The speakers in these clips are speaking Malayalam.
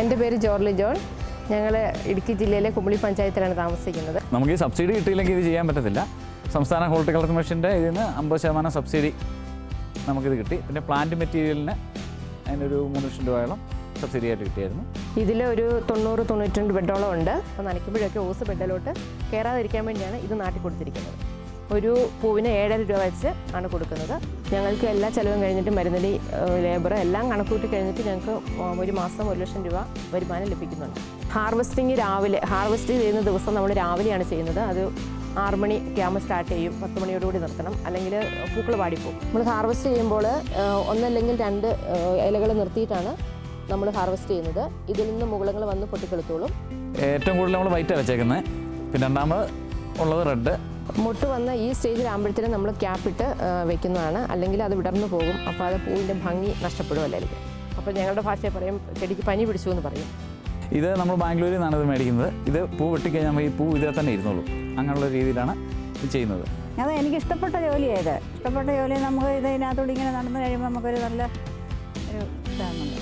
എന്റെ പേര് ജോർലി ജോൺ. ഞങ്ങൾ ഇടുക്കി ജില്ലയിലെ കുമ്പളി പഞ്ചായത്തിലാണ് താമസിക്കുന്നത്. നമുക്ക് ഈ സബ്സിഡി കിട്ടിയില്ലെങ്കിൽ ഇത് ചെയ്യാൻ പറ്റത്തില്ല. സംസ്ഥാന ഹോർട്ടിക്കൾച്ചർ കമ്മീഷന്റെ ഇതിൽ നിന്ന് അമ്പത് ശതമാനം സബ്സിഡി നമുക്കിത് കിട്ടി. പിന്നെ പ്ലാന്റ് മെറ്റീരിയലിന് അതിനൊരു മൂന്ന് ലക്ഷം രൂപയോളം സബ്സിഡി ആയിട്ട് കിട്ടിയായിരുന്നു. ഇതിൽ ഒരു തൊണ്ണൂറ് തൊണ്ണൂറ്റി രണ്ട് ബെഡോളം ഉണ്ട്. അപ്പോൾ നനയ്ക്കുമ്പോഴൊക്കെ ഓസ് ബെഡിലോട്ട് കയറാതിരിക്കാൻ വേണ്ടിയാണ് ഇത് നാട്ടി കൊടുത്തിരിക്കുന്നത്. ഒരു പൂവിന് ഏഴര രൂപ വെച്ച് ആണ് കൊടുക്കുന്നത്. ഞങ്ങൾക്ക് എല്ലാ ചിലവും കഴിഞ്ഞിട്ട് മരുന്നടി ലേബർ എല്ലാം കണക്കൂട്ടി കഴിഞ്ഞിട്ട് ഞങ്ങൾക്ക് ഒരു മാസം ഒരു ലക്ഷം രൂപ വരുമാനം ലഭിക്കുന്നുണ്ട്. ഹാർവസ്റ്റിംഗ് രാവിലെ ഹാർവസ്റ്റ് ചെയ്യുന്ന ദിവസം നമ്മൾ രാവിലെയാണ് ചെയ്യുന്നത്. അത് ആറ് മണി ക്യാമ്പ് സ്റ്റാർട്ട് ചെയ്യും. പത്ത് മണിയോടുകൂടി നിർത്തണം. അല്ലെങ്കിൽ പൂക്കൾ വാടിപ്പോകും നമ്മൾ ഹാർവസ്റ്റ് ചെയ്യുമ്പോൾ ഒന്നല്ലെങ്കിൽ രണ്ട് ഇലകൾ നിർത്തിയിട്ടാണ് നമ്മൾ ഹാർവസ്റ്റ് ചെയ്യുന്നത്. ഇതിൽ നിന്ന് മുകളങ്ങൾ വന്ന് പൊട്ടിക്കെടുത്തോളും ഏറ്റവും കൂടുതൽ നമ്മൾ വൈറ്റാണ് വെച്ചേക്കുന്നത്. പിന്നെ രണ്ടാമത് ഉള്ളത് റെഡ് മുട്ട് വന്ന ഈ സ്റ്റേജിലാകുമ്പോഴത്തേനും നമ്മൾ ക്യാപ്പിട്ട് വെക്കുന്നതാണ്. അല്ലെങ്കിൽ അത് വിടർന്നു പോകും. അപ്പോൾ അത് പൂവിന്റെ ഭംഗി നഷ്ടപ്പെടുമല്ലായിരിക്കും അപ്പോൾ ഞങ്ങളുടെ ഭാഷയെ പറയും ചെടിക്ക് പനി പിടിച്ചു എന്ന് പറയും. ഇത് നമ്മൾ ബാംഗ്ലൂരിൽ നിന്നാണ് ഇത് മേടിക്കുന്നത്. ഇത് പൂ വെട്ടിക്കഴിഞ്ഞാൽ ഈ പൂ ഇതിൽ തന്നെ ഇരുന്നുള്ളൂ അങ്ങനെയുള്ള രീതിയിലാണ് ഇത് ചെയ്യുന്നത്. അത് എനിക്ക് ഇഷ്ടപ്പെട്ട ജോലിയാണ് ഇത് ഇഷ്ടപ്പെട്ട ജോലി നമുക്ക് ഇത് ഇതിനകത്തോട് ഇങ്ങനെ നടന്നു കഴിയുമ്പോൾ നമുക്കൊരു നല്ല ഒരു ഇതാണുണ്ട്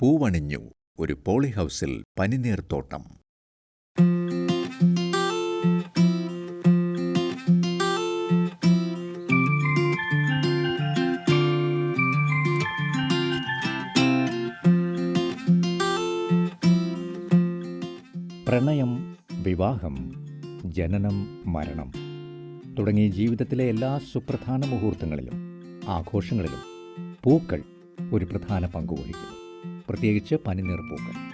പൂവണിഞ്ഞു ഒരു പോളിഹൗസിൽ പനിനീർത്തോട്ടം പ്രണയം വിവാഹം ജനനം മരണം തുടങ്ങി ജീവിതത്തിലെ എല്ലാ സുപ്രധാന മുഹൂർത്തങ്ങളിലും ആഘോഷങ്ങളിലും പൂക്കൾ ഒരു പ്രധാന പങ്ക് വഹിക്കുന്നു. പ്രത്യേകിച്ച് പനിനീർ പൂക്കൾ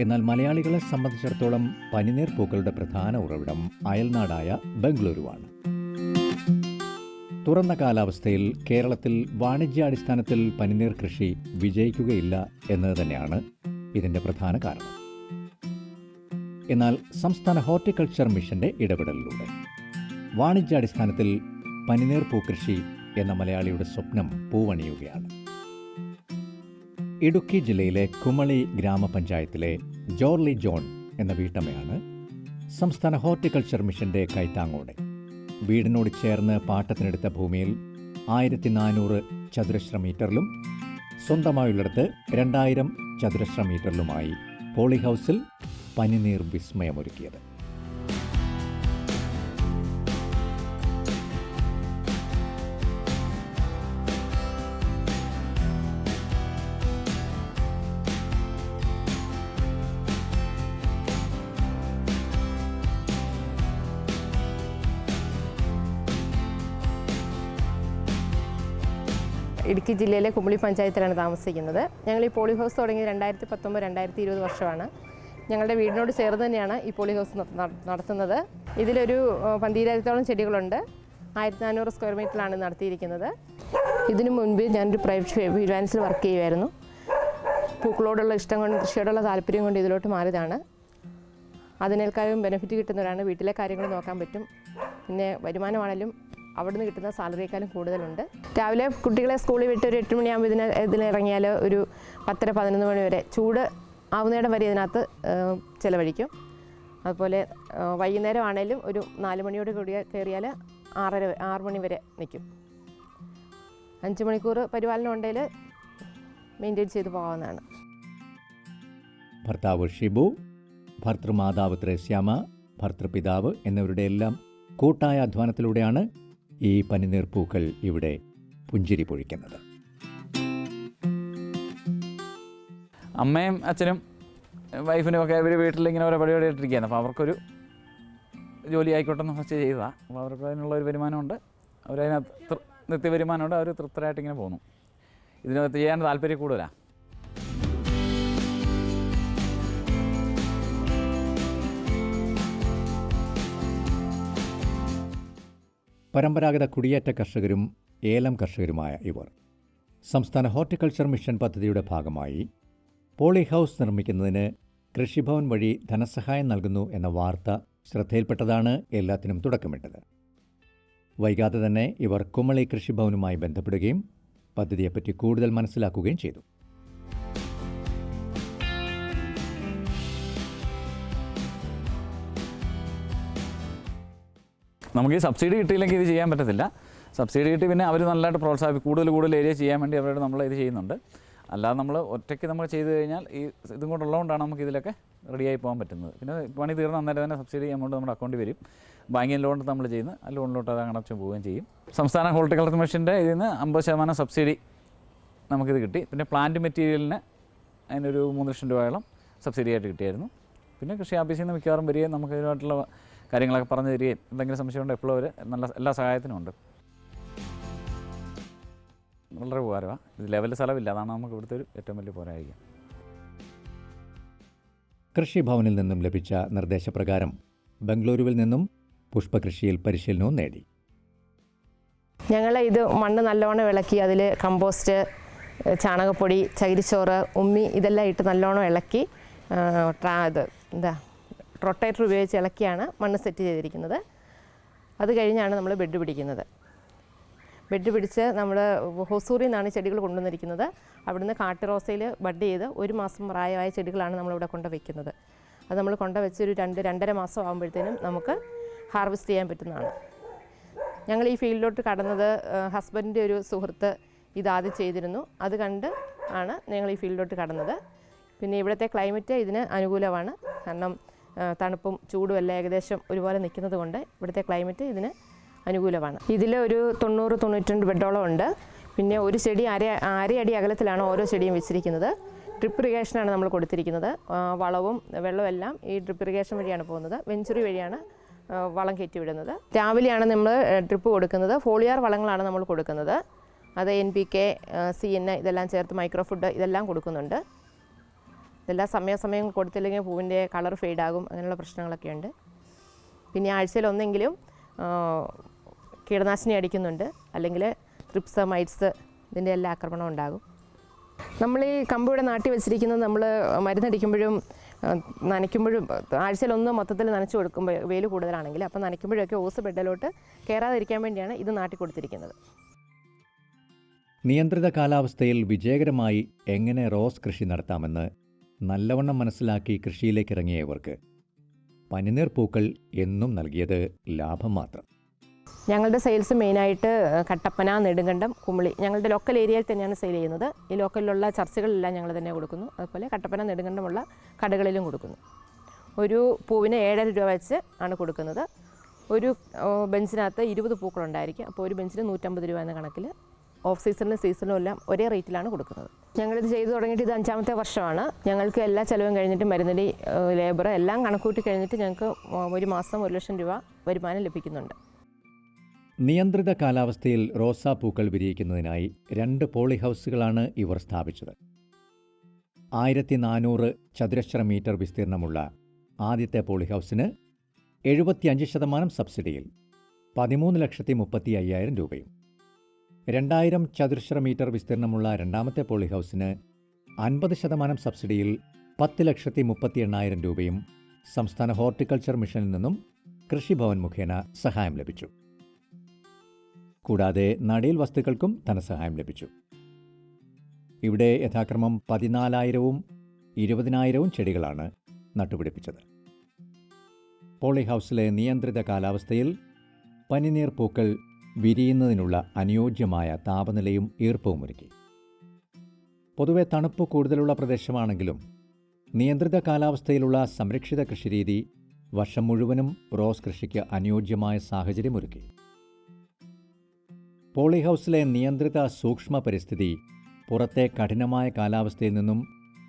എന്നാൽ മലയാളികളെ സംബന്ധിച്ചിടത്തോളം പനിനീർ പൂക്കളുടെ പ്രധാന ഉറവിടം അയൽനാടായ ബംഗളൂരുവാണ്. തുറന്ന കാലാവസ്ഥയിൽ കേരളത്തിൽ വാണിജ്യാടിസ്ഥാനത്തിൽ പനിനീർ കൃഷി വിജയിക്കുകയില്ല എന്നത് തന്നെയാണ് ഇതിന്റെ പ്രധാന കാരണം. എന്നാൽ സംസ്ഥാന ഹോർട്ടിക്കൾച്ചർ മിഷന്റെ ഇടപെടലിലൂടെ. വാണിജ്യാടിസ്ഥാനത്തിൽ പനിനീർ പൂക്കൃഷി എന്ന മലയാളിയുടെ സ്വപ്നം പൂവണിയുകയാണ്. ഇടുക്കി ജില്ലയിലെ കുമളി ഗ്രാമപഞ്ചായത്തിലെ ജോർലി ജോൺ എന്ന വീട്ടമ്മയാണ് സംസ്ഥാന ഹോർട്ടിക്കൾച്ചർ മിഷന്റെ കൈത്താങ്ങോടെ. വീടിനോട് ചേർന്ന് പാട്ടത്തിനെടുത്ത ഭൂമിയിൽ ആയിരത്തി നാനൂറ് ചതുരശ്ര മീറ്ററിലും സ്വന്തമായുള്ളിടത്ത് രണ്ടായിരം ചതുരശ്ര മീറ്ററിലുമായി പോളിഹൗസിൽ പനിനീർ വിസ്മയമൊരുക്കിയത്. ഇടുക്കി ജില്ലയിലെ കുമളി പഞ്ചായത്തിലാണ് താമസിക്കുന്നത്. ഞങ്ങൾ ഈ പോളി ഹൗസ് തുടങ്ങി രണ്ടായിരത്തി പത്തൊമ്പത് രണ്ടായിരത്തി ഇരുപത് വർഷമാണ്. ഞങ്ങളുടെ വീടിനോട് ചേർന്ന് തന്നെയാണ് ഈ പോളി ഹൗസ് നട- നട- നടത്തുന്നത്. ഇതിലൊരു പന്തീരായിരത്തോളം ചെടികളുണ്ട്. ആയിരത്തി നാനൂറ് സ്ക്വയർ മീറ്ററിലാണ് നടത്തിയിരിക്കുന്നത്. ഇതിനു മുൻപ് ഞാനൊരു പ്രൈവറ്റ് ഫിനാൻസിൽ വർക്ക് ചെയ്യുമായിരുന്നു പൂക്കളോടുള്ള ഇഷ്ടം കൊണ്ട് കൃഷിയോടുള്ള താല്പര്യം കൊണ്ട് ഇതിലോട്ട് മാറിയതാണ്. അതിനേക്കാളും ബെനിഫിറ്റ് കിട്ടുന്നവരാണ് വീട്ടിലെ കാര്യങ്ങൾ നോക്കാൻ പറ്റും. പിന്നെ വരുമാനമാണെങ്കിലും അവിടുന്ന് കിട്ടുന്ന സാലറിയേക്കാളും കൂടുതലുണ്ട്. രാവിലെ കുട്ടികളെ സ്കൂളിൽ വിട്ട് ഒരു എട്ട് മണിയാകുമ്പോൾ ഇതിന് ഇതിലിറങ്ങിയാൽ ഒരു പത്തര പതിനൊന്ന് മണി വരെ ചൂട് ആവുന്നേടം വരെ ഇതിനകത്ത് ചിലവഴിക്കും. അതുപോലെ വൈകുന്നേരം ആണെങ്കിലും ഒരു നാല് മണിയോട് കൂടി കയറിയാൽ ആറര ആറ് മണി വരെ നിൽക്കും. അഞ്ച് മണിക്കൂർ പരിപാലനം ഉണ്ടെങ്കിൽ മെയിന്റെയിൻ ചെയ്ത് പോകാവുന്നതാണ്. ഭർത്താവ് ഷിബു ഭർത്തൃമാതാവ് ത്രേശ്യാമ ഭർത്തൃപിതാവ് എന്നിവരുടെ എല്ലാം കൂട്ടായ അധ്വാനത്തിലൂടെയാണ് ഈ പനിനീർ പൂക്കൾ ഇവിടെ പുഞ്ചിരി പൊഴിക്കുന്നത്. അമ്മയും അച്ഛനും വൈഫിനും ഒക്കെ ഇവർ വീട്ടിൽ ഇങ്ങനെ ഓരോ പരിപാടി ഇട്ടിരിക്കുകയാണ് അപ്പോൾ അവർക്കൊരു ജോലി ആയിക്കോട്ടെ എന്ന് ഫസ്റ്റ് ചെയ്തതാണ് അപ്പോൾ അവർക്ക് അതിനുള്ള ഒരു വരുമാനമുണ്ട്. അവരതിനകത്ത് നിത്യ വരുമാനമുണ്ട് അവർ തൃപ്തരായിട്ട് ഇങ്ങനെ പോകുന്നു ഇതിനകത്ത് ചെയ്യാൻ താല്പര്യം കൂടുതലാണ് പരമ്പരാഗത കുടിയേറ്റ കർഷകരും ഏലം കർഷകരുമായ ഇവർ സംസ്ഥാന ഹോർട്ടിക്കൾച്ചർ മിഷൻ പദ്ധതിയുടെ ഭാഗമായി പോളി ഹൗസ് നിർമ്മിക്കുന്നതിന് കൃഷിഭവൻ വഴി ധനസഹായം നൽകുന്നു എന്ന വാർത്ത ശ്രദ്ധയിൽപ്പെട്ടതാണ് എല്ലാത്തിനും തുടക്കമിട്ടത്. വൈകാതെ തന്നെ ഇവർ കുമളി കൃഷിഭവനുമായി ബന്ധപ്പെടുകയും പദ്ധതിയെപ്പറ്റി കൂടുതൽ മനസ്സിലാക്കുകയും ചെയ്തു. നമുക്ക് ഈ സബ്സിഡി കിട്ടിയില്ലെങ്കിൽ ഇത് ചെയ്യാൻ പറ്റത്തില്ല. സബ്സിഡി കിട്ടി പിന്നെ അവർ നല്ലതായിട്ട് പ്രോത്സാഹിപ്പിക്കും കൂടുതൽ കൂടുതൽ ഏരിയ ചെയ്യാൻ വേണ്ടി അവരോട് നമ്മൾ ഇത് ചെയ്യുന്നുണ്ട്. അല്ലാതെ നമ്മൾ ഒറ്റയ്ക്ക് നമ്മൾ ചെയ്ത് കഴിഞ്ഞാൽ ഈ ഇതും കൂടെ ഉള്ളതുകൊണ്ടാണ് നമുക്ക് ഇതിലൊക്കെ റെഡിയായി പോകാൻ പറ്റുന്നത്. പിന്നെ പണി തീർന്ന അന്നേരം തന്നെ സബ്സിഡി എമൗണ്ട് നമ്മുടെ അക്കൗണ്ടിൽ വരും. ബാങ്കിങ് ലോൺ നമ്മൾ ചെയ്യുന്നത് ആ ലോണിലോട്ട് അത് അടച്ചു പോവുകയും ചെയ്യും. സംസ്ഥാന ഹോർട്ടിക്കൾച്ചർ കമ്മീഷന്റെ ഇതിൽ നിന്ന് അമ്പത് ശതമാനം സബ്സിഡി നമുക്കിത് കിട്ടി. പിന്നെ പ്ലാന്റ് മെറ്റീരിയലിന് അതിനൊരു മൂന്ന് ലക്ഷം രൂപയോളം സബ്സിഡി ആയിട്ട് കിട്ടിയായിരുന്നു. പിന്നെ കൃഷി ഓഫീസിൽ നിന്ന് മിക്കവാറും വരികയും നമുക്ക് ഇതിനായിട്ടുള്ള കാര്യങ്ങളൊക്കെ പറഞ്ഞു തരികയും എന്തെങ്കിലും സംശയമുണ്ടോ എപ്പോഴും അവർ നല്ല എല്ലാ സഹായത്തിനും ഉണ്ട്. വളരെ ഉപകാരമാണ് ഇത് ലെവൽ സ്ഥലമില്ല അതാണ് നമുക്ക് ഇവിടുത്തെ ഒരു ഏറ്റവും വലിയ പോരായ്മ. കൃഷിഭവനിൽ നിന്നും ലഭിച്ച നിർദ്ദേശപ്രകാരം ബംഗളൂരുവിൽ നിന്നും പുഷ്പകൃഷിയിൽ പരിശീലനവും നേടി. ഞങ്ങൾ ഇത് മണ്ണ് നല്ലോണം ഇളക്കി അതിൽ കമ്പോസ്റ്റ് ചാണകപ്പൊടി ചകിരിച്ചോറ് ഉമ്മി ഇതെല്ലാം ഇട്ട് നല്ലോണം ഇളക്കി ട്രാ ഇത് എന്താ റൊട്ടേറ്റർ ഉപയോഗിച്ച് ഇളക്കിയാണ് മണ്ണ് സെറ്റ് ചെയ്തിരിക്കുന്നത്. അത് കഴിഞ്ഞാണ് നമ്മൾ ബെഡ് പിടിക്കുന്നത്. ബെഡ് പിടിച്ച് നമ്മൾ ഹൊസൂറിൽ നിന്നാണ് ചെടികൾ കൊണ്ടുവന്നിരിക്കുന്നത്. അവിടുന്ന് കാട്ടുറോസയിൽ ബഡ് ചെയ്ത് ഒരു മാസം പ്രായമായ ചെടികളാണ് നമ്മളിവിടെ കൊണ്ട് വയ്ക്കുന്നത് അത് നമ്മൾ കൊണ്ട് വെച്ച് ഒരു രണ്ട് രണ്ടര മാസം ആകുമ്പോഴത്തേനും നമുക്ക് ഹാർവെസ്റ്റ് ചെയ്യാൻ പറ്റുന്നതാണ്. ഞങ്ങൾ ഈ ഫീൽഡിലോട്ട് കടന്നത് ഹസ്ബൻഡിന്റെ ഒരു സുഹൃത്ത് ഇതാദ്യം ചെയ്തിരുന്നു. അത് കണ്ട് ആണ് ഞങ്ങൾ ഈ ഫീൽഡിലോട്ട് കടന്നത്. പിന്നെ ഇവിടുത്തെ ക്ലൈമറ്റ് ഇതിന് അനുകൂലമാണ്. കാരണം തണുപ്പും ചൂടും എല്ലാം ഏകദേശം ഒരുപോലെ നിൽക്കുന്നത് കൊണ്ട് ഇവിടുത്തെ ക്ലൈമറ്റ് ഇതിന് അനുകൂലമാണ്. ഇതിൽ ഒരു തൊണ്ണൂറ് തൊണ്ണൂറ്റിരണ്ട് ബെഡോളം ഉണ്ട്. പിന്നെ ഒരു ചെടി അര അരയടി അകലത്തിലാണ് ഓരോ ചെടിയും വെച്ചിരിക്കുന്നത്. ഡ്രിപ്പ് ഇറിഗേഷനാണ് നമ്മൾ കൊടുത്തിരിക്കുന്നത്. വളവും വെള്ളവും എല്ലാം ഈ ഡ്രിപ്പ് ഇറിഗേഷൻ വഴിയാണ് പോകുന്നത്. വെഞ്ചുറി വഴിയാണ് വളം കയറ്റി വിടുന്നത് രാവിലെയാണ് നമ്മൾ ഡ്രിപ്പ് കൊടുക്കുന്നത്. ഫോളിയാർ വളങ്ങളാണ് നമ്മൾ കൊടുക്കുന്നത്. അത് N P K C N ഇതെല്ലാം ചേർത്ത് മൈക്രോ ഫുഡ് ഇതെല്ലാം കൊടുക്കുന്നുണ്ട്. ഇതെല്ലാം സമയാസമയം കൊടുത്തില്ലെങ്കിൽ പൂവിന്റെ കളർ ഫെയ്ഡാകും അങ്ങനെയുള്ള പ്രശ്നങ്ങളൊക്കെ ഉണ്ട് പിന്നെ ആഴ്ചയിൽ ഒന്നെങ്കിലും കീടനാശിനി അടിക്കുന്നുണ്ട്. അല്ലെങ്കിൽ ട്രിപ്സ് മൈറ്റ്സ് ഇതിന്റെ എല്ലാ ആക്രമണം ഉണ്ടാകും. നമ്മൾ ഈ കമ്പ് ഇവിടെ നാട്ടി വെച്ചിരിക്കുന്നത് നമ്മൾ മരുന്നടിക്കുമ്പോഴും നനയ്ക്കുമ്പോഴും ആഴ്ചയിൽ ഒന്ന് മൊത്തത്തിൽ നനച്ചു കൊടുക്കുമ്പോൾ വെയിൽ കൂടുതലാണെങ്കിൽ അപ്പോൾ നനയ്ക്കുമ്പോഴൊക്കെ ഓസ് ബെഡിലോട്ട് കയറാതിരിക്കാൻ വേണ്ടിയാണ് ഇത് നാട്ടി കൊടുത്തിരിക്കുന്നത്. നിയന്ത്രിത കാലാവസ്ഥയിൽ വിജയകരമായി എങ്ങനെ റോസ് കൃഷി നടത്താമെന്ന് നല്ലവണ്ണം മനസ്സിലാക്കി കൃഷിയിലേക്ക് ഇറങ്ങിയവർക്ക് പനിനീർ പൂക്കൾ എന്നും നൽകിയത് ലാഭം മാത്രം. ഞങ്ങളുടെ സെയിൽസ് മെയിനായിട്ട് കട്ടപ്പന നെടുങ്കണ്ടം കുമിളി ഞങ്ങളുടെ ലോക്കൽ ഏരിയയിൽ തന്നെയാണ് സെയിൽ ചെയ്യുന്നത്. ഈ ലോക്കലിലുള്ള ചർച്ചകളിലെല്ലാം ഞങ്ങൾ തന്നെ കൊടുക്കുന്നു. അതുപോലെ കട്ടപ്പന നെടുങ്കണ്ടമുള്ള കടകളിലും കൊടുക്കുന്നു. ഒരു പൂവിന് ഏഴര രൂപ വെച്ച് ആണ് കൊടുക്കുന്നത്. ഒരു ബെഞ്ചിനകത്ത് ഇരുപത് പൂക്കളുണ്ടായിരിക്കും. അപ്പോൾ ഒരു ബെഞ്ചിന് നൂറ്റമ്പത് രൂപ എന്ന കണക്കിൽ ഓഫ് സീസണിലും സീസണിലും എല്ലാം ഒരേ റേറ്റിലാണ് കൊടുക്കുന്നത്. ഞങ്ങളിത് ചെയ്തു തുടങ്ങിയിട്ട് ഇത് അഞ്ചാമത്തെ വർഷമാണ്. ഞങ്ങൾക്ക് എല്ലാ ചിലവും കഴിഞ്ഞിട്ട് മരുന്നടി ലേബർ എല്ലാം കണക്കൂട്ടി കഴിഞ്ഞിട്ട് ഞങ്ങൾക്ക് ഒരു മാസം ഒരു ലക്ഷം രൂപ വരുമാനം ലഭിക്കുന്നുണ്ട്. നിയന്ത്രിത കാലാവസ്ഥയിൽ റോസാപ്പൂക്കൾ വിരിയിക്കുന്നതിനായി രണ്ട് പോളി ഹൗസുകളാണ് ഇവർ സ്ഥാപിച്ചത്. ആയിരത്തി നാനൂറ് ചതുരശ്ര മീറ്റർ വിസ്തീർണമുള്ള ആദ്യത്തെ പോളി ഹൗസിന് എഴുപത്തിയഞ്ച് ശതമാനം സബ്സിഡിയിൽ പതിമൂന്ന് ലക്ഷത്തി മുപ്പത്തി അയ്യായിരം രൂപയും രണ്ടായിരം ചതുരശ്ര മീറ്റർ വിസ്തീർണമുള്ള രണ്ടാമത്തെ പോളി ഹൗസിന് അൻപത് ശതമാനം സബ്സിഡിയിൽ പത്ത് ലക്ഷത്തി മുപ്പത്തി എണ്ണായിരം രൂപയും സംസ്ഥാന ഹോർട്ടിക്കൾച്ചർ മിഷനിൽ നിന്നും കൃഷിഭവൻ മുഖേന സഹായം ലഭിച്ചു. കൂടാതെ നടീൽ വസ്തുക്കൾക്കും ധനസഹായം ലഭിച്ചു. ഇവിടെ യഥാക്രമം പതിനാലായിരവും ഇരുപതിനായിരവും ചെടികളാണ് നട്ടുപിടിപ്പിച്ചത്. പോളി ഹൗസിലെ നിയന്ത്രിത കാലാവസ്ഥയിൽ പനിനീർ പൂക്കൾ വിരിയുന്നതിനുള്ള അനുയോജ്യമായ താപനിലയും ഈർപ്പവും ഒരുക്കി. പൊതുവെ തണുപ്പ് കൂടുതലുള്ള പ്രദേശമാണെങ്കിലും നിയന്ത്രിത കാലാവസ്ഥയിലുള്ള സംരക്ഷിത കൃഷിരീതി വർഷം മുഴുവനും റോസ് കൃഷിക്ക് അനുയോജ്യമായ സാഹചര്യമൊരുക്കി പോളി ഹൗസിലെ നിയന്ത്രിത സൂക്ഷ്മ പരിസ്ഥിതി പുറത്തെ കഠിനമായ കാലാവസ്ഥയിൽ നിന്നും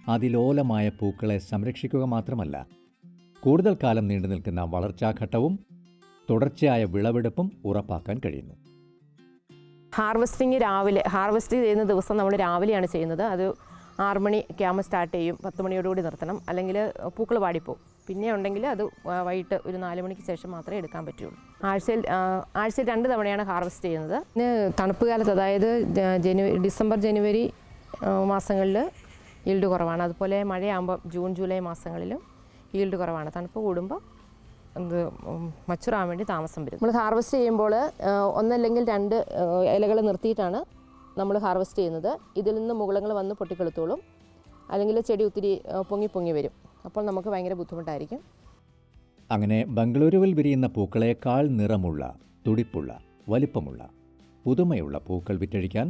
അതിലോലമായ പൂക്കളെ സംരക്ഷിക്കുക മാത്രമല്ല കൂടുതൽ കാലം നീണ്ടു നിൽക്കുന്ന വളർച്ചാഘട്ടവും തുടർച്ചയായ വിളവെടുപ്പും ഉറപ്പാക്കാൻ കഴിയുന്നു. ഹാർവെസ്റ്റിംഗ് രാവിലെ ഹാർവെസ്റ്റ് ചെയ്യുന്ന ദിവസം നമ്മൾ രാവിലെയാണ് ചെയ്യുന്നത്. അത് ആറ് മണി ആകുമ്പോൾ സ്റ്റാർട്ട് ചെയ്യും. പത്ത് മണിയോടുകൂടി നിർത്തണം. അല്ലെങ്കിൽ പൂക്കൾ വാടിപ്പോവും. പിന്നെ ഉണ്ടെങ്കിൽ അത് വൈകിട്ട് ഒരു നാല് മണിക്ക് ശേഷം മാത്രമേ എടുക്കാൻ പറ്റുള്ളൂ. ആഴ്ചയിൽ ആഴ്ചയിൽ രണ്ട് തവണയാണ് ഹാർവെസ്റ്റ് ചെയ്യുന്നത്. പിന്നെ തണുപ്പ് കാലത്ത് അതായത് ജനുവരി ഡിസംബർ ജനുവരി മാസങ്ങളിൽ ഈൽഡ് കുറവാണ്. അതുപോലെ മഴയാകുമ്പോൾ ജൂൺ ജൂലൈ മാസങ്ങളിലും ഈൽഡ് കുറവാണ്. തണുപ്പ് കൂടുമ്പോൾ എന്ത് മച്ചുറാൻ വേണ്ടി താമസം വരും നമ്മൾ ഹാർവെസ്റ്റ് ചെയ്യുമ്പോൾ ഒന്നല്ലെങ്കിൽ രണ്ട് ഇലകൾ നിർത്തിയിട്ടാണ് നമ്മൾ ഹാർവെസ്റ്റ് ചെയ്യുന്നത്. ഇതിൽ നിന്ന് മുകളങ്ങൾ വന്ന് പൊട്ടിക്കെളുത്തോളും. അല്ലെങ്കിൽ ചെടി ഒത്തിരി പൊങ്ങി പൊങ്ങി വരും. അപ്പോൾ നമുക്ക് ഭയങ്കര ബുദ്ധിമുട്ടായിരിക്കും. അങ്ങനെ ബംഗളൂരുവിൽ വിരിയുന്ന പൂക്കളേക്കാൾ നിറമുള്ള തുടിപ്പുള്ള വലിപ്പമുള്ള പുതുമയുള്ള പൂക്കൾ വിറ്റഴിക്കാൻ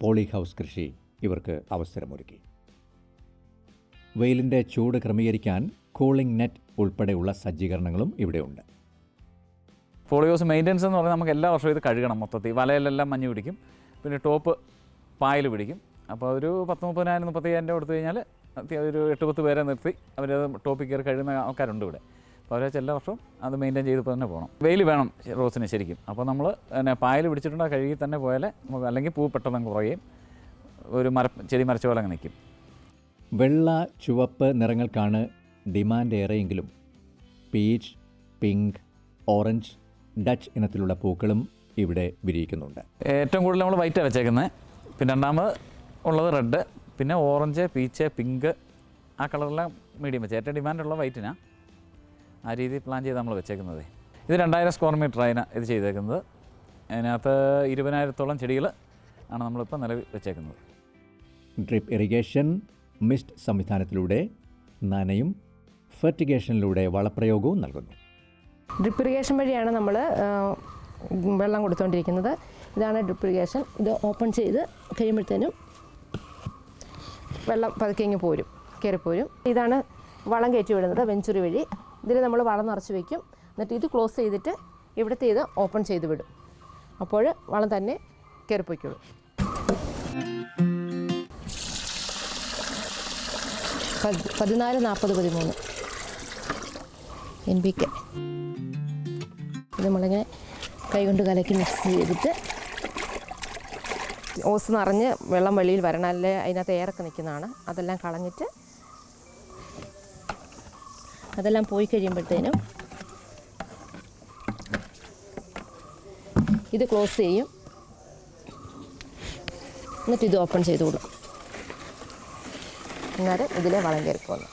പോളി ഹൗസ് കൃഷി ഇവർക്ക് അവസരമൊരുക്കി. വെയിലിന്റെ ചൂട് ക്രമീകരിക്കാൻ കൂളിംഗ് നെറ്റ് ഉൾപ്പെടെയുള്ള സജ്ജീകരണങ്ങളും ഇവിടെയുണ്ട്. ഫോളിയോസ് മെയിന്റനൻസ് എന്ന് പറഞ്ഞാൽ നമുക്ക് എല്ലാ വർഷവും ഇത് കഴുകണം മൊത്തത്തിൽ. വലയിലെല്ലാം മഞ്ഞ് പിടിക്കും. പിന്നെ ടോപ്പ് പായൽ പിടിക്കും. അപ്പോൾ ഒരു പത്ത് മുപ്പതിനായിരം മുപ്പത്തയ്യായിരം രൂപ കൊടുത്തു കഴിഞ്ഞാൽ ഒരു എട്ട് പത്ത് പേരെ നിർത്തി അവർ ടോപ്പിൽ കയറി കഴുകുന്ന ആൾക്കാരുണ്ട് ഇവിടെ. അപ്പോൾ അവരെ എല്ലാ വർഷവും അത് മെയിന്റെയിൻ ചെയ്ത് തന്നെ പോകണം വെയിൽ വേണം റോസിന് ശരിക്കും. അപ്പോൾ നമ്മൾ പിന്നെ പായൽ പിടിച്ചിട്ടുണ്ടെങ്കിൽ കഴുകി തന്നെ പോയാലേ നമുക്ക് അല്ലെങ്കിൽ പൂ പെട്ടെന്ന് കുറയുകയും ഒരു മര ചെടി മരച്ച പോലെ അങ്ങ് നിൽക്കും. വെള്ള ചുവപ്പ് നിറങ്ങൾക്കാണ് ഡിമാൻഡ് ഏറെയെങ്കിലും പീച്ച് പിങ്ക് ഓറഞ്ച് ഡച്ച് ഇനത്തിലുള്ള പൂക്കളും ഇവിടെ വിരിയിക്കുന്നുണ്ട്. ഏറ്റവും കൂടുതൽ നമ്മൾ വൈറ്റ് വെച്ചേക്കുന്നത് പിന്നെ രണ്ടാമത് ഉള്ളത് റെഡ് പിന്നെ ഓറഞ്ച് പീച്ച് പിങ്ക് ആ കളറെല്ലാം മീഡിയം വെച്ച്. ഏറ്റവും ഡിമാൻഡുള്ള വൈറ്റിനാണ് ആ രീതിയിൽ പ്ലാൻ ചെയ്ത് നമ്മൾ വെച്ചേക്കുന്നത്. ഇത് രണ്ടായിരം സ്ക്വയർ മീറ്റർ അതിന് ഇത് ചെയ്തേക്കുന്നത്. അതിനകത്ത് ഇരുപതിനായിരത്തോളം ചെടികൾ ആണ് നമ്മളിപ്പോൾ നിലവിൽ വെച്ചേക്കുന്നത്. ഡ്രിപ്പ് ഇറിഗേഷൻ മിസ്റ്റ് സംവിധാനത്തിലൂടെ നനയും ഫെർട്ടിഗേഷനിലൂടെ വളപ്രയോഗവും നൽകുന്നു. ഡ്രിപ്പ് ഇറിഗേഷൻ വഴിയാണ് നമ്മൾ വെള്ളം കൊടുത്തുകൊണ്ടിരിക്കുന്നത് ഇതാണ് ഡ്രിപ്പ് ഇറിഗേഷൻ ഇത് ഓപ്പൺ ചെയ്ത് കഴിയുമ്പോഴത്തേനും വെള്ളം പതുക്കെ ഇങ്ങ് പോരും കയറിപ്പോരും ഇതാണ് വളം കയറ്റി വിടുന്നത് വെഞ്ചുറി വഴി. ഇതിൽ നമ്മൾ വളം നിറച്ച് വയ്ക്കും എന്നിട്ട് ഇത് ക്ലോസ് ചെയ്തിട്ട് ഇവിടുത്തെ ഇത് ഓപ്പൺ ചെയ്ത് വിടും. അപ്പോൾ വളം തന്നെ കയറിപ്പോയിക്കോളും പത്- പതിനാല് നാൽപ്പത് പതിമൂന്ന്. എൻ പി കെ നമ്മളിങ്ങനെ കൈകൊണ്ട് കലക്കി മിക്സ് ചെയ്തിട്ട് ഓസ് നിറഞ്ഞ് വെള്ളം വെളിയിൽ വരണം. അല്ലേ അതിനകത്ത് ഏറൊക്കെ നിൽക്കുന്നതാണ്. അതെല്ലാം കളഞ്ഞിട്ട് അതെല്ലാം പോയി കഴിയുമ്പോഴത്തേനും ഇത് ക്ലോസ് ചെയ്യും. എന്നിട്ട് ഇത് ഓപ്പൺ ചെയ്ത് കൊടുക്കും. എന്നാലും ഇതിലെ വളം കയറിപ്പോന്നു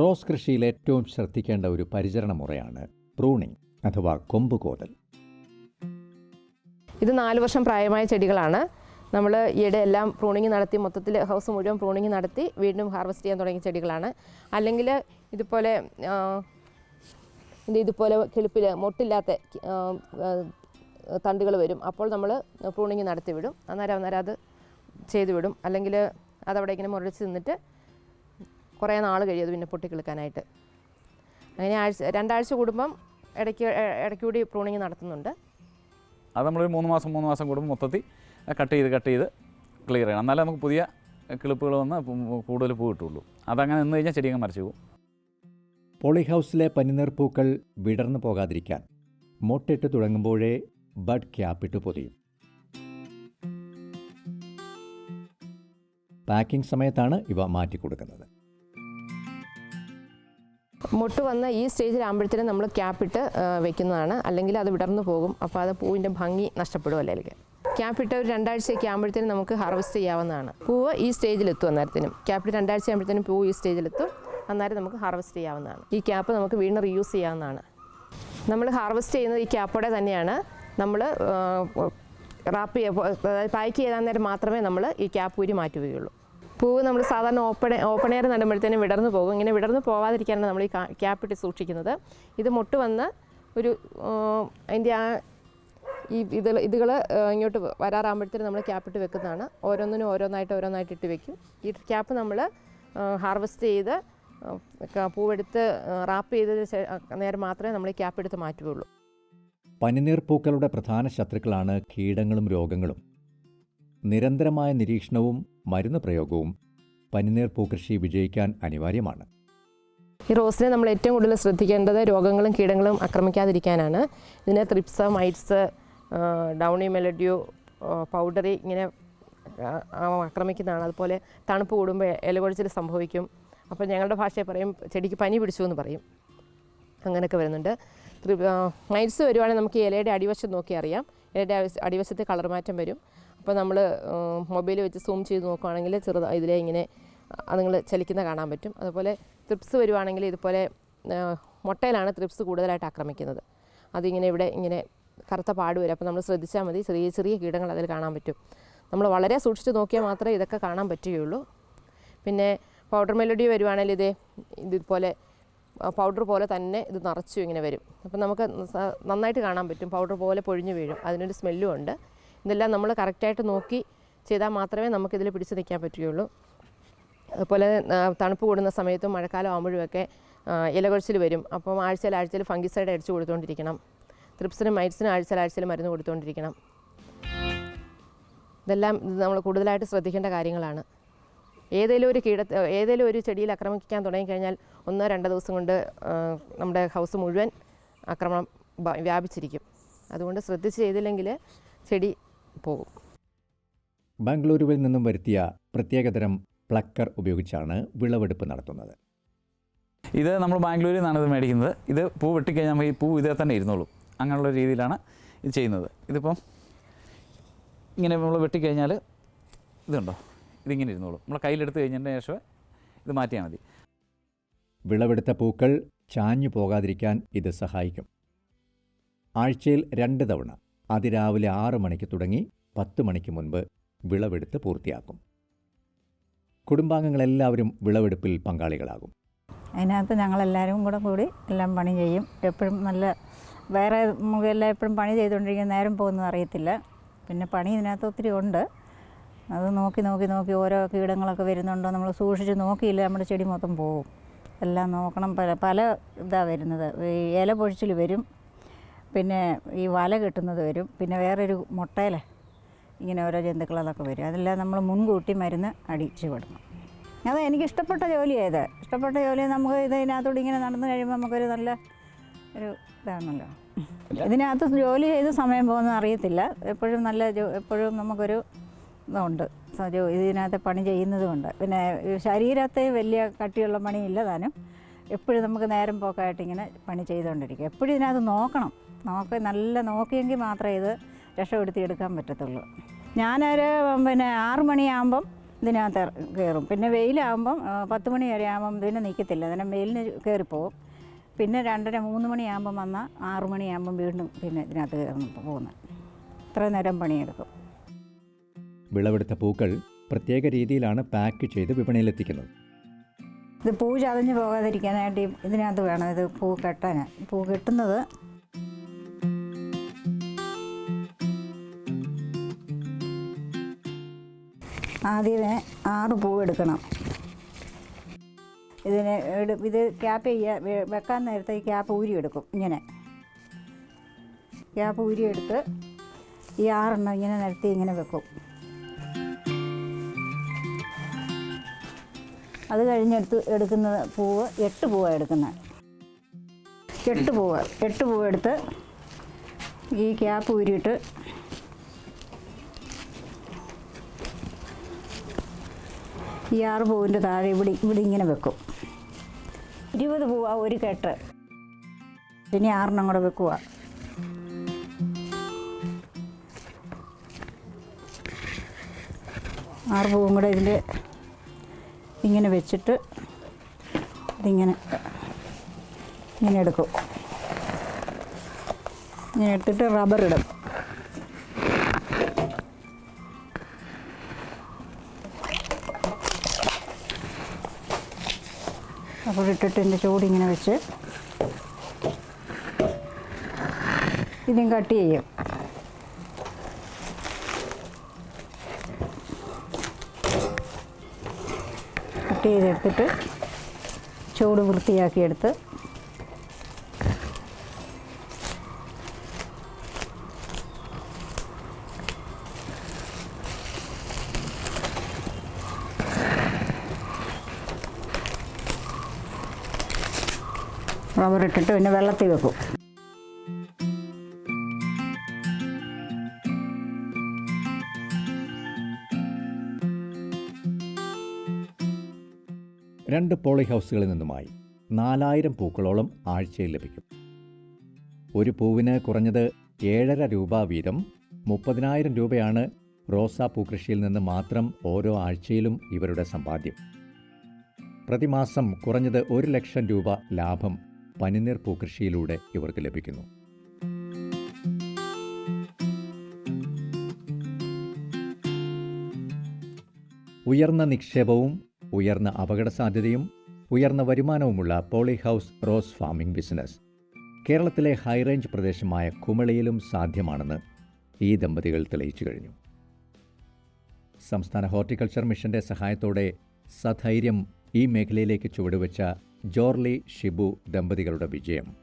റോസ് കൃഷിയിൽ ഏറ്റവും ശ്രദ്ധിക്കേണ്ട ഒരു പരിചരണ മുറയാണ് പ്രൂണിംഗ് അഥവാ കൊമ്പ് കോതൽ. ഇത് നാല് വർഷം പ്രായമായ ചെടികളാണ്. നമ്മൾ ഈയിടെ എല്ലാം പ്രൂണിങ് നടത്തി മൊത്തത്തിൽ ഹൗസ് മുഴുവൻ പ്രൂണിങ് നടത്തി വീണ്ടും ഹാർവെസ്റ്റ് ചെയ്യാൻ തുടങ്ങിയ ചെടികളാണ്. അല്ലെങ്കിൽ ഇതുപോലെ ഇതിന്റെ ഇതുപോലെ കിളിപ്പിൽ മൊട്ടില്ലാത്ത തണ്ടുകൾ വരും. അപ്പോൾ നമ്മൾ പ്രൂണിങ് നടത്തി വിടും അന്നേരം അന്നേരം അത് ചെയ്തു വിടും അല്ലെങ്കിൽ അതവിടെ ഇങ്ങനെ മുരടിച്ച് നിന്നിട്ട് കുറേ നാൾ കഴിയും അത് പിന്നെ പൊട്ടിക്കിളുക്കാനായിട്ട്. അങ്ങനെ ആഴ്ച രണ്ടാഴ്ച കൂടുമ്പം ഇടയ്ക്ക് ഇടയ്ക്ക് കൂടി പ്രൂണിങ് നടത്തുന്നുണ്ട്. അത് നമ്മളൊരു മൂന്ന് മാസം മൂന്ന് മാസം കൂടുമ്പോൾ മൊത്തത്തിൽ കട്ട് ചെയ്ത് കട്ട് ചെയ്ത് ക്ലിയർ ചെയ്യണം. എന്നാലേ നമുക്ക് പുതിയ കിളിപ്പുകൾ വന്ന് കൂടുതൽ പൂ കിട്ടുള്ളൂ അതങ്ങനെ നിന്ന് കഴിഞ്ഞാൽ ചെടിയങ്ങ് മരച്ചു പോകും. പോളി ഹൗസിലെ പനിനീർ പൂക്കൾ വിടർന്നു പോകാതിരിക്കാൻ മൊട്ടിട്ട് തുടങ്ങുമ്പോഴേ ബഡ് ക്യാപ്പിട്ട് പൊതിയും. പാക്കിംഗ് സമയത്താണ് ഇവ മാറ്റിക്കൊടുക്കുന്നത് മുട്ട് വന്ന ഈ സ്റ്റേജിലാകുമ്പോഴത്തേനും നമ്മൾ ക്യാപ്പിട്ട് വെക്കുന്നതാണ്. അല്ലെങ്കിൽ അത് വിടർന്നു പോകും. അപ്പോൾ അത് പൂവിന്റെ ഭംഗി നഷ്ടപ്പെടും അല്ലെങ്കിൽ ക്യാപ്പിട്ട് ഒരു രണ്ടാഴ്ചയൊക്കെ ആകുമ്പോഴത്തേനും നമുക്ക് ഹാർവെസ്റ്റ് ചെയ്യാവുന്നതാണ്. പൂവ് ഈ സ്റ്റേജിലെത്തും അന്നേരത്തിനും. ക്യാപ്പിട്ട് രണ്ടാഴ്ച ആകുമ്പോഴത്തേനും പൂവ് ഈ സ്റ്റേജിലെത്തും. അന്നേരം നമുക്ക് ഹാർവെസ്റ്റ് ചെയ്യാവുന്നതാണ്. ഈ ക്യാപ്പ് നമുക്ക് വീണ്ടും റീയൂസ് ചെയ്യാവുന്നതാണ്. നമ്മൾ ഹാർവെസ്റ്റ് ചെയ്യുന്നത് ഈ ക്യാപ്പോടെ തന്നെയാണ്. നമ്മൾ റാപ്പ് അതായത് പാക്ക് ചെയ്താൽ നേരം മാത്രമേ നമ്മൾ ഈ ക്യാപ്പ് ഊരി മാറ്റുകയുള്ളൂ. പൂവ് നമ്മൾ സാധാരണ ഓപ്പൺ ഓപ്പൺ എയർ നടുമ്പോഴത്തേനും വിടർന്നു പോകും. ഇങ്ങനെ വിടർന്നു പോവാതിരിക്കാനാണ് നമ്മൾ ഈ ക്യാപ്പ് ഇട്ട് സൂക്ഷിക്കുന്നത്. ഇത് മുട്ട് വന്ന് ഒരു അതിന്റെ ആ ഈ ഇത് ഇതുകൾ ഇങ്ങോട്ട് വരാറാകുമ്പോഴത്തേനും നമ്മൾ ക്യാപ്പിട്ട് വെക്കുന്നതാണ്. ഓരോന്നിനും ഓരോന്നായിട്ട് ഓരോന്നായിട്ട് ഇട്ട് വെക്കും. ഈ ക്യാപ്പ് നമ്മൾ ഹാർവെസ്റ്റ് ചെയ്ത് പൂവെടുത്ത് റാപ്പ് ചെയ്തതിന് നേരം മാത്രമേ നമ്മൾ ഈ ക്യാപ്പ് എടുത്ത് മാറ്റുകയുള്ളൂ. പനിനീർ പൂക്കളുടെ പ്രധാന ശത്രുക്കളാണ് കീടങ്ങളും രോഗങ്ങളും. നിരന്തരമായ നിരീക്ഷണവും മരുന്ന് പ്രയോഗവും പനിനീർ പൂക്കൃഷി വിജയിക്കാൻ അനിവാര്യമാണ്. ഈ റോസിനെ നമ്മൾ ഏറ്റവും കൂടുതൽ ശ്രദ്ധിക്കേണ്ടത് രോഗങ്ങളും കീടങ്ങളും ആക്രമിക്കാതിരിക്കാനാണ്. ഇതിനെ thrips mites downy mildew powdery ഇങ്ങനെ ആക്രമിക്കുന്നതാണ്. അതുപോലെ തണുപ്പ് കൂടുമ്പോൾ ഇലകൊഴിച്ചിൽ സംഭവിക്കും. അപ്പോൾ ഞങ്ങളുടെ ഭാഷയിൽ പറയും ചെടിക്ക് പനി പിടിച്ചു എന്ന് പറയും. അങ്ങനെയൊക്കെ വരുന്നുണ്ട്. മൈറ്റ്സ് വരുവാണെങ്കിൽ നമുക്ക് ഇലയുടെ അടിവശം നോക്കി അറിയാം. ഇലയുടെ അടിവശത്ത് കളർ മാറ്റം വരും. അപ്പോൾ നമ്മൾ മൊബൈൽ വെച്ച് സൂം ചെയ്ത് നോക്കുകയാണെങ്കിൽ ചെറുതാ ഇതിലെ ഇങ്ങനെ അതുങ്ങൾ ചലിക്കുന്ന കാണാൻ പറ്റും. അതുപോലെ ത്രിപ്സ് വരുവാണെങ്കിൽ ഇതുപോലെ മുട്ടയിലാണ് ത്രിപ്സ് കൂടുതലായിട്ട് ആക്രമിക്കുന്നത്. അതിങ്ങനെ ഇവിടെ ഇങ്ങനെ കറുത്ത പാട് വരും. അപ്പോൾ നമ്മൾ ശ്രദ്ധിച്ചാൽ മതി ചെറിയ ചെറിയ കീടങ്ങൾ അതിൽ കാണാൻ പറ്റും. നമ്മൾ വളരെ സൂക്ഷിച്ച് നോക്കിയാൽ മാത്രമേ ഇതൊക്കെ കാണാൻ പറ്റുകയുള്ളൂ. പിന്നെ പൗഡർ മെലഡി വരുവാണെങ്കിൽ ഇതേ ഇതുപോലെ പൗഡർ പോലെ തന്നെ ഇത് നിറച്ചു ഇങ്ങനെ വരും. അപ്പം നമുക്ക് നന്നായിട്ട് കാണാൻ പറ്റും. പൗഡർ പോലെ പൊഴിഞ്ഞു വീഴും. അതിനൊരു സ്മെല്ലും ഉണ്ട്. ഇതെല്ലാം നമ്മൾ കറക്റ്റായിട്ട് നോക്കി ചെയ്താൽ മാത്രമേ നമുക്കിതിൽ പിടിച്ച് നിൽക്കാൻ പറ്റുകയുള്ളൂ. അതുപോലെ തണുപ്പ് കൂടുന്ന സമയത്തും മഴക്കാലം ആകുമ്പോഴുമൊക്കെ ഇലകൊഴിച്ചിൽ വരും. അപ്പം ആഴ്ചയിൽ ആഴ്ചയിൽ ഫംഗിസൈഡ് അടിച്ചു കൊടുത്തുകൊണ്ടിരിക്കണം ത്രിപ്സിനും മൈറ്റ്സിനും ആഴ്ചയിൽ ആഴ്ചയിൽ മരുന്ന് കൊടുത്തുകൊണ്ടിരിക്കണം ഇതെല്ലാം നമ്മൾ കൂടുതലായിട്ട് ശ്രദ്ധിക്കേണ്ട കാര്യങ്ങളാണ്. ഏതെങ്കിലും ഒരു കീട ഏതെങ്കിലും ഒരു ചെടിയിൽ ആക്രമിക്കാൻ തുടങ്ങിക്കഴിഞ്ഞാൽ ഒന്നോ രണ്ടോ ദിവസം കൊണ്ട് നമ്മുടെ ഹൗസ് മുഴുവൻ ആക്രമണം വ്യാപിച്ചിരിക്കും. അതുകൊണ്ട് ശ്രദ്ധിച്ച് ചെയ്തില്ലെങ്കിൽ ചെടി പോകും. ബാംഗ്ലൂരുവിൽ നിന്നും വരുത്തിയ പ്രത്യേകതരം പ്ലക്കർ ഉപയോഗിച്ചാണ് വിളവെടുപ്പ് നടത്തുന്നത്. ഇത് നമ്മൾ ബാംഗ്ലൂരിൽ നിന്നാണ് ഇത് മേടിക്കുന്നത്. ഇത് പൂ വെട്ടിക്കഴിഞ്ഞാൽ നമുക്ക് ഈ പൂ ഇതേ തന്നെ ഇരുന്നോളൂ. അങ്ങനെയുള്ള രീതിയിലാണ് ഇത് ചെയ്യുന്നത്. ഇതിപ്പം ഇങ്ങനെ നമ്മൾ വെട്ടിക്കഴിഞ്ഞാൽ ഇതുണ്ടോ? ഇതിങ്ങനെ ഇരുന്നോളൂ. നമ്മൾ കയ്യിലെടുത്ത് കഴിഞ്ഞതിന് ശേഷം ഇത് മാറ്റിയാൽ മതി. വിളവെടുത്ത പൂക്കൾ ചാഞ്ഞു പോകാതിരിക്കാൻ ഇത് സഹായിക്കും. ആഴ്ചയിൽ രണ്ട് തവണ അതിരാവിലെ ആറ് മണിക്ക് തുടങ്ങി പത്ത് മണിക്ക് മുൻപ് വിളവെടുത്ത് പൂർത്തിയാക്കും. കുടുംബാംഗങ്ങളെല്ലാവരും വിളവെടുപ്പിൽ പങ്കാളികളാകും. അതിനകത്ത് ഞങ്ങളെല്ലാവരും കൂടെ കൂടി എല്ലാം പണി ചെയ്യും. എപ്പോഴും നല്ല വേറെ നമുക്കെല്ലാം എപ്പോഴും പണി ചെയ്തുകൊണ്ടിരിക്കുന്ന നേരം പോകുന്നത് അറിയത്തില്ല. പിന്നെ പണി ഇതിനകത്ത് ഒത്തിരി ഉണ്ട്. അത് നോക്കി നോക്കി നോക്കി ഓരോ കീടങ്ങളൊക്കെ വരുന്നുണ്ടോ നമ്മൾ സൂക്ഷിച്ച് നോക്കിയില്ല നമ്മുടെ ചെടി മൊത്തം പോകും എല്ലാം നോക്കണം. പല പല ഇതാണ് വരുന്നത്. ഇല പൊഴിച്ചിൽ വരും. പിന്നെ ഈ വല കിട്ടുന്നത് വരും. പിന്നെ വേറൊരു മുട്ടയിൽ ഇങ്ങനെ ഓരോ ജന്തുക്കളതൊക്കെ വരും. അതെല്ലാം നമ്മൾ മുൻകൂട്ടി മരുന്ന് അടിച്ച് വിടണം അത് എനിക്ക് ഇഷ്ടപ്പെട്ട ജോലിയായത് ഇഷ്ടപ്പെട്ട ജോലി നമുക്ക് ഇതിനകത്തോടെ ഇങ്ങനെ നടന്നു കഴിയുമ്പോൾ നമുക്കൊരു നല്ല ഒരു ഇതാണല്ലോ. ഇതിനകത്ത് ജോലി ചെയ്ത് സമയം പോകുന്ന അറിയത്തില്ല. എപ്പോഴും നല്ല എപ്പോഴും നമുക്കൊരു ഇതുണ്ട്. ഇതിനകത്ത് പണി ചെയ്യുന്നതുകൊണ്ട്. പിന്നെ ശരീരത്തെ വലിയ കട്ടിയുള്ള പണിയില്ല താനും. എപ്പോഴും നമുക്ക് നേരം പോക്കായിട്ട് ഇങ്ങനെ പണി ചെയ്തുകൊണ്ടിരിക്കും എപ്പോഴും ഇതിനകത്ത് നോക്കണം. നോക്ക നല്ല നോക്കിയെങ്കിൽ മാത്രമേ ഇത് രക്ഷപ്പെടുത്തി എടുക്കാൻ പറ്റത്തുള്ളൂ. ഞാനൊരു പിന്നെ ആറു മണിയാകുമ്പം ഇതിനകത്ത് കയറും. പിന്നെ വെയിലാകുമ്പം പത്ത് മണി വരെ ആകുമ്പം പിന്നെ നിൽക്കത്തില്ല. അതിനെ വെയിലിന് കയറിപ്പോവും പിന്നെ രണ്ടര മൂന്ന് മണിയാകുമ്പം വന്നാൽ ആറ് മണിയാകുമ്പം വീണ്ടും പിന്നെ ഇതിനകത്ത് കയറുന്നു പോകുന്നത്. ഇത്ര നേരം പണിയെടുക്കും. വിളവെടുത്ത പൂക്കൾ പ്രത്യേക രീതിയിലാണ് പാക്ക് ചെയ്ത് വിപണിയിലെത്തിക്കുന്നത്. ഇത് പൂ ചതഞ്ഞ് പോകാതിരിക്കാനായിട്ട് ഇതിനകത്ത് വേണം ഇത് പൂ കെട്ടാൻ. പൂ കെട്ടുന്നത് ആദ്യമേ ആറ് പൂവെടുക്കണം. ഇതിന് ഇത് ക്യാപ്പ് ചെയ്യുക വെക്കാൻ നേരത്തെ ഈ ക്യാപ്പ് ഊരിയെടുക്കും ഇങ്ങനെ. ക്യാപ്പ് ഊരിയെടുത്ത് ഈ ആറെണ്ണം ഇങ്ങനെ നിരത്തി ഇങ്ങനെ വെക്കും. അത് കഴിഞ്ഞെടുത്ത് എടുക്കുന്ന പൂവ് എട്ട് പൂവാണ് എടുക്കുന്നത് എട്ട് പൂവ് എട്ട് പൂവ് എടുത്ത് ഈ ക്യാപ്പ് ഊരിയിട്ട് ഈ ആറ് പൂവിന്റെ താഴെ ഇവിടെ ഇവിടെ ഇങ്ങനെ വെക്കും. ഇരുപത് പൂവാ ഒരു കെട്ട് ഇനി ആറിനും കൂടെ വെക്കുക ആറ് പൂവും കൂടെ ഇതിന്റെ ഇങ്ങനെ വെച്ചിട്ട് ഇതിങ്ങനെ ഇങ്ങനെ എടുക്കും. ഇങ്ങനെ എടുത്തിട്ട് റബ്ബർ ഇടും. റബ്ബർ ഇട്ടിട്ട് എന്റെ ചൂടിങ്ങനെ വെച്ച് ഇതും കട്ട് ചെയ്യും. കട്ട് ചെയ്തെടുത്തിട്ട് ചൂട് വൃത്തിയാക്കിയെടുത്ത് റബ്ബർ പിന്നെ വെള്ളത്തിൽ വെക്കും. രണ്ട് പോളി ഹൗസുകളിൽ നിന്നുമായി നാലായിരം പൂക്കളോളം ആഴ്ചയിൽ ലഭിക്കും. ഒരു പൂവിന് കുറഞ്ഞത് ഏഴര രൂപ വീതം മുപ്പതിനായിരം രൂപയാണ് റോസാപ്പൂ കൃഷിയിൽ നിന്ന് മാത്രം ഓരോ ആഴ്ചയിലും ഇവരുടെ സമ്പാദ്യം. പ്രതിമാസം കുറഞ്ഞത് ഒരു ലക്ഷം രൂപ ലാഭം പനിനീർ പൂകൃഷിയിലൂടെ ഇവർക്ക് ലഭിക്കുന്നു. ഉയർന്ന നിക്ഷേപവും ഉയർന്ന അപകട സാധ്യതയും ഉയർന്ന വരുമാനവുമുള്ള poly house rose farming business. കേരളത്തിലെ ഹൈറേഞ്ച് പ്രദേശമായ കുമളിയിലും സാധ്യമാണെന്ന് ഈ ദമ്പതികൾ തെളിയിച്ചു കഴിഞ്ഞു. സംസ്ഥാന ഹോർട്ടിക്കൾച്ചർ മിഷന്റെ സഹായത്തോടെ സധൈര്യം ഈ മേഖലയിലേക്ക് ചുവടുവെച്ച ജോർലി ഷിബു ദമ്പതികളുടെ വിജയം.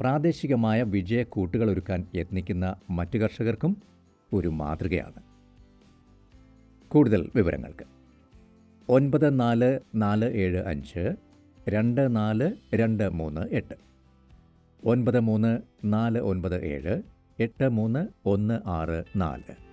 പ്രാദേശികമായ വിജയക്കൂട്ടുകളൊരുക്കാൻ യത്നിക്കുന്ന മറ്റു കർഷകർക്കും ഒരു മാതൃകയാണ്. കൂടുതൽ വിവരങ്ങൾക്ക്. ഒൻപത് നാല് നാല് ഏഴ് അഞ്ച് രണ്ട് നാല് രണ്ട് മൂന്ന് എട്ട്. ഒൻപത് മൂന്ന് നാല് ഒൻപത് ഏഴ് എട്ട് മൂന്ന് ഒന്ന് ആറ് നാല്.